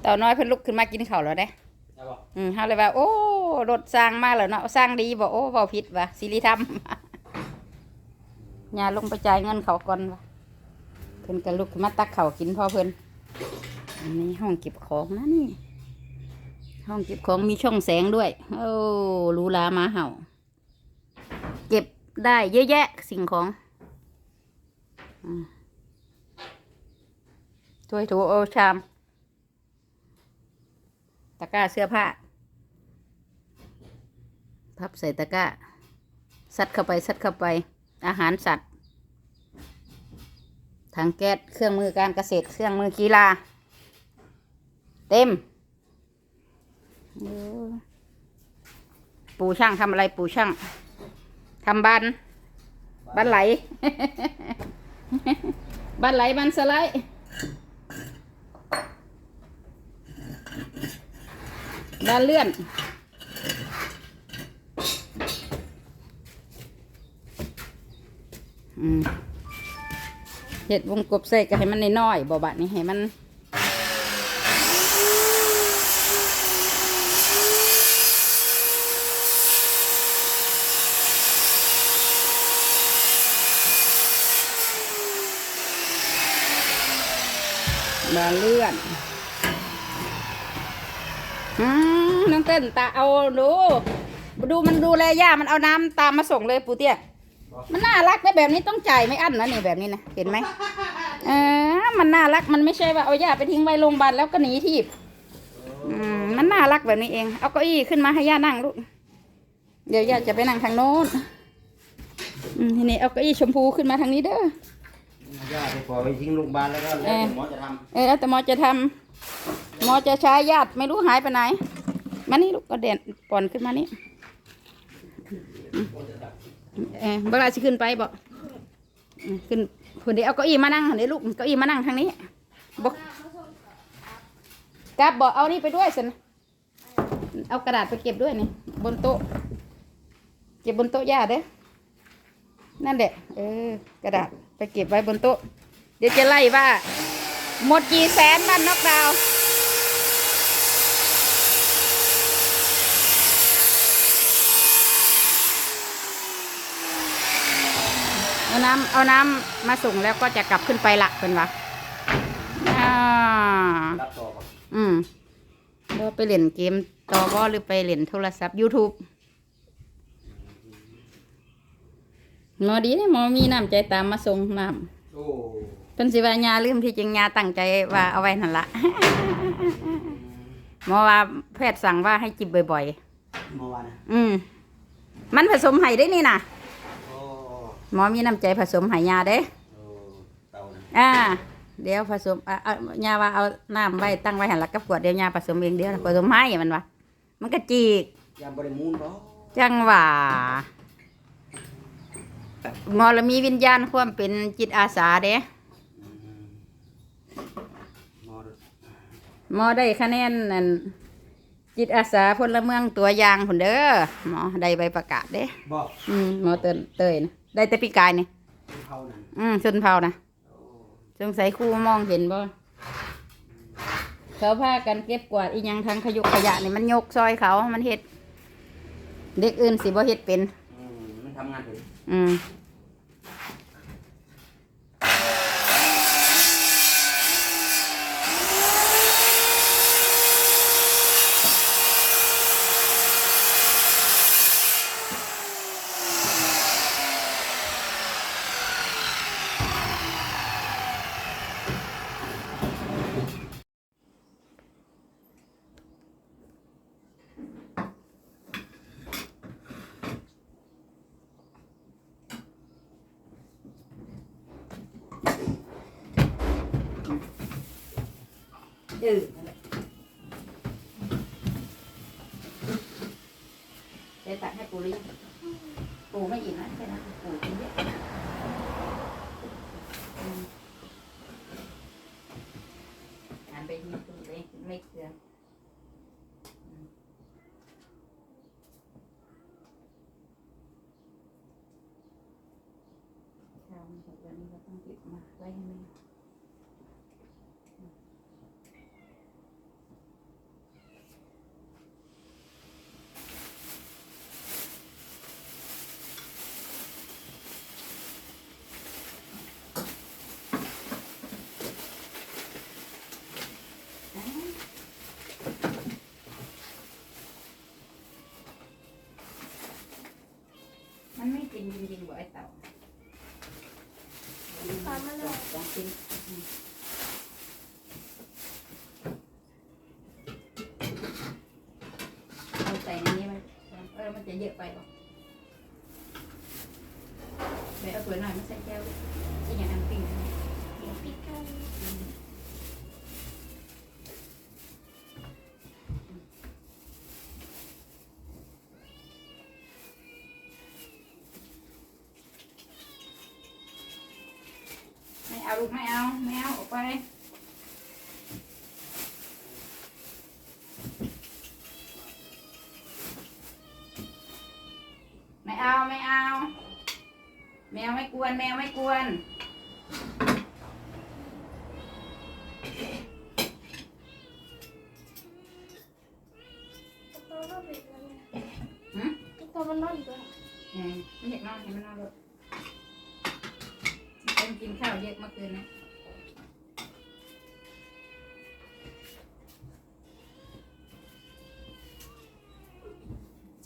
เต่าน้อยเพิ่นลุกขึ้นมากินข้าวแล้วเด้ใช่ป่ะอืมเฮาเลยว่า โอ้รถสร้างมาแล้วเนาะสร้างดีบ่โอ้เว้าผิดว่ะสิริธรรมย่าลงไปจ่ายเงินเขาก่อนว่ะเพิ่นก็ลุกขึ้นมาตักข้าวกินพ่อเพิ่นอันนี้ห้องเก็บของนะนี่ ห้องเก็บของมีช่องแสงด้วย โอ้หรูหรามาเห่า เก็บได้เยอะแยะสิ่งของอืม ถ้วยถูโอชาม ตะกร้าเสื้อผ้า พับใส่ตะกร้า ซัดเข้าไป ซัดเข้าไป อาหารสัตว์ถังแก๊ส เครื่องมือการเกษตร เครื่องมือกีฬา เต็ม ปู่ช่างทำอะไรปู่ช่างทำบันบันไหล บันไหลบันสไลด์บันเลื่อน เห็ดวงกบใส่ก็ให้มันน้อยๆบ่บะนี่ให้มัน มาเลื่อนอืมน้องเต้นตาเอาดูดูมันดูแลย่ามันเอาน้ำตามมาส่งเลยปูเตี้ย มันน่ารักได้แบบนี้ต้องจ่ายไม่อั้นนะนี่แบบนี้นะเห็นไหมเออมันน่ารักมันไม่ใช่ว่าเอาย่าไปทิ้งไว้โรงพยาบาลแล้วก็หนีทีบอืมมันน่ารักแบบนี้เอง เอาเก้าอี้ขึ้นมาให้ย่านั่งลูกเดี๋ยวย่าจะไปนั่งทางโน้นอืมทีนี้เอาเก้าอี้ชมพูขึ้นมาทางนี้เด้อ ย่าไปปล่อยไปทิ้งโรงพยาบาลแล้วก็แล้วแต่หมอจะทเออแล้วแต่หมอจะทำหมอจะใช้ญาติไม่รู้หายไปไหน มานี่ลูกก็เด่นป่อนขึ้นมานี่เออเวลาสิขึ้นไปบอกอืมขึ้นคนเดียวเอาเก้าอี้มานั่งเดี๋ยวลูกเก้าอี้มานั่งทางนี้บอกกลับบอกเอานี่ไปด้วยสินะเอากระดาษไปเก็บด้วยนี่บนโต๊ะ เก็บบนโต๊ะย่าเด้อ นั่นแหละ เออ กระดาษไปเก็บไว้บนโต๊ะ เดี๋ยวจะไล่ว่า หมดกี่แสนบ้านนอกดาวน์เอาน้ำเอาน้ำมาส่งแล้วก็จะกลับขึ้นไปละเป็นวะอ่าำรับต่อก่อนอืมว่าไปเล่นเกมต่อก็หรือไปเล่นโทรศัพท์ YouTube หมอดีเนี่ยหมอมีน้ำใจตามมาส่งน้ำโอ้เป็นสิว่ายาลืมที่จริงยาตั้งใจว่าเอาไว้นั่นละ หมอว่าแพทย์สั่งว่าให้จิบบ่อยเมื่อวานนะๆ อืม มันผสมไห้ได้นี่นะโอ้หมอมีน้ำใจผสมไห้ยาเด้ โอ้เต่านะอ่า เดี๋ยวผสมอะเอายาว่าเอาน้ำไว้ตั้งไว้หันหลักกับขวดเดี๋ยวยาผสมเองเดี๋ยวผสมให้มันวะมันก็จีกยามบริมูลบ่จังหว่าห มอละมีวิญญาณความเป็นจิตอาสาเด้อืมหมอหมอได้คะแนนนั่นจิตอาสาพลเมืองตัวอย่างผนเด้อหมอได้ใบประกาศเด้บ่อืมหมอเตยเตยนะได้แต่ปีกายนี่เขานั่นอืมชนเผ่านะโอ้สงสัยครูมองเห็นบ่เขาพากันเก็บกวาดอีหยังทางขยุกขยะนี่มันยกซอยเขามันเฮ็ด เด็กอื่นสิบ่เฮ็ดเป็นอืมมัน ทำงานถึงอืม เออเดี๋ยวตักให้ปูเลยปูไม่อิ่มนะแค่นั้นปูกินเยอะอืมหันไปที่ตู้เลยไม่เกลืออืมใช่าวมันหกวันนี้เราต้องติดมาไว้ให้แม่อ่ามันไม่กินจริงๆบ่ไอ้เต่า ตามมาเลย สองชิ้นอืมเอาใส่ในนี้มันเออมันจะเยอะไปหรอก เดี๋ยวเอาตัวหน่อยมาใส่แก้วที่อย่างนั้นปิ้งเดี๋ยวปิดกันไม่เอาลูกไม่เอาไม่เอาออกไป ไม่เอาไม่เอา แม วไม่กวนแมวไม่กวนตัวก็ปิดแล้วเนี่ยหืมตัวมันนอนอยู่ด้วยเออไม่อยากนอนให้มันนอนเลยเป็นกินข้าวเยอะเมื่อคืนนะ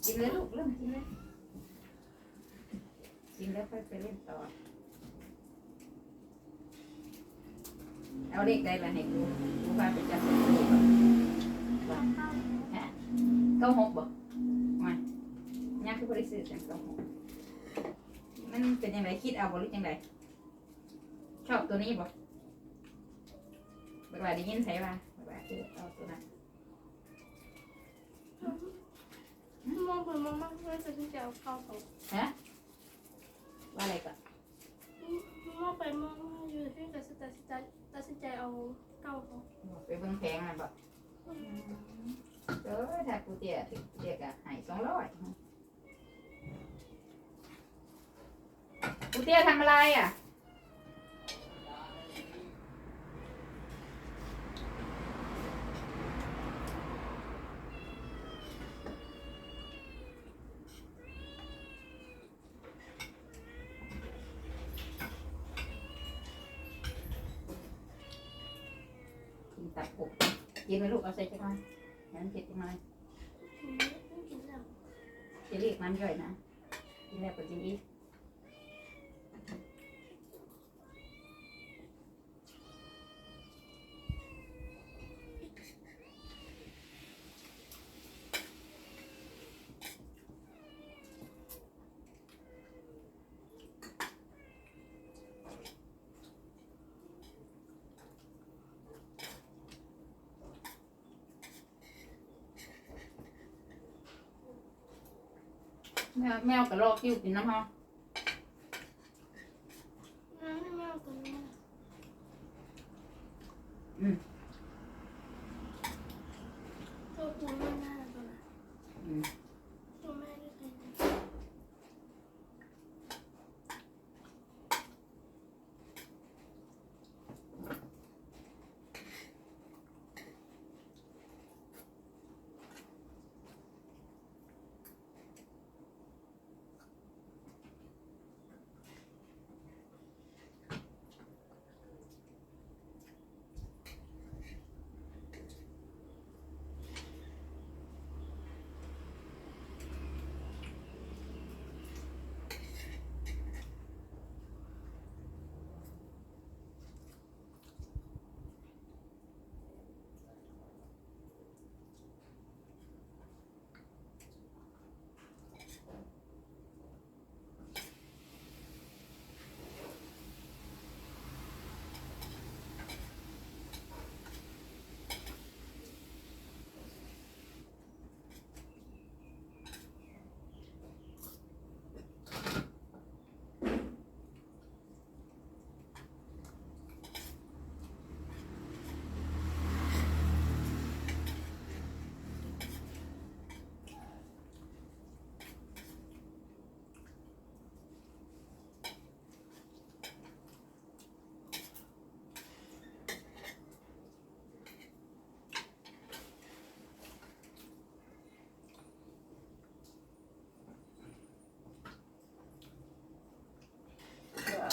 กินเลยลูกเริ่มกินเลย แล้วค่อยไปเล่นต่อ เอาเด็กได้ละให้กูกูพาไปจับลูกก่อนตามเข้าฮะเก้าหกบ่มาย่าคือบริสุทธิ์จังเก้าหกมันเป็นยังไงคิดเอาบ่หรือยังไงชอบตัวนี้บ่บักหลาได้ยินใช่ป่ะบักหลาคือเอาตัวนั้นมองคนมองมากเลยจะที่จะเอาเข้าของฮะ ว่าอะไรก่อนมองไปมองอยู่ที่ตัดสินใจตัดสินใจเอาเก้าของไปเบิ่งแพงมันบ่เออถ้ากูเตี้ยถึงเตี้ยก็ให้สองร้อยกูเตี้ยทำอะไรอะ กินตับกบ กินไหมลูกเอาใส่จังหน่อยงั้นเจ็ดจังหน่อยไม่กินแล้วจะเรียกน้ำย่อยนะกินแล้วก็กินอีก แมวแมวกระรอกคิ้วกินน้ำเฮา น้ำไม่มากตัวนี้ตัวปูไม่น่าตัวนั้น อืม ตัวแม่ด้วยกัน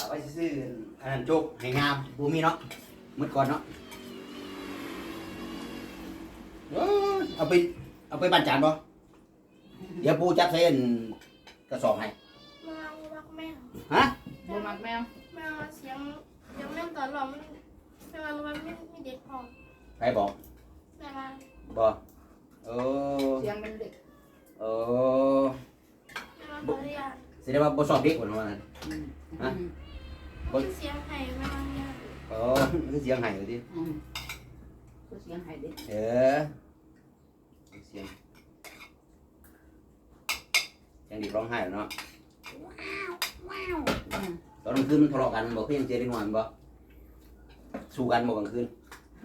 ม ไว้ ซื้ออันนั้นโจกให้งามบูมีเนาะมืดก่อนเนาะเอ้ยเอาไป เอาไปบ้านจานบ่เดี๋ยวปูจับใส่อันกระสอบให้มารักแมวฮะบ่มักแมวแมวเสียงเสียงแม่ตอนหลอมันแม่ว่ารู้ว่าไม่ไม่เด็กพอใครบอกแม่ว่าบ่เออเสียงเป็นเด็กเออแม่ว่าขออนุญาตแสดงว่าบ่สอบเด็กกว่านั้นว่างั้นอืมฮะมั นเสียงไห้แม่ว่าเนี่ยเออคือเสียงไห้เลยดิอืมก็เสียงให้เด็กเออเสียงเสียงเด็กร้องไห้แล้วเนาะอืมตอนกลางคืนมันทะเลาะกันบอกเพียงเจอได้นอนบ่สู้กันบ่กลางคืนเ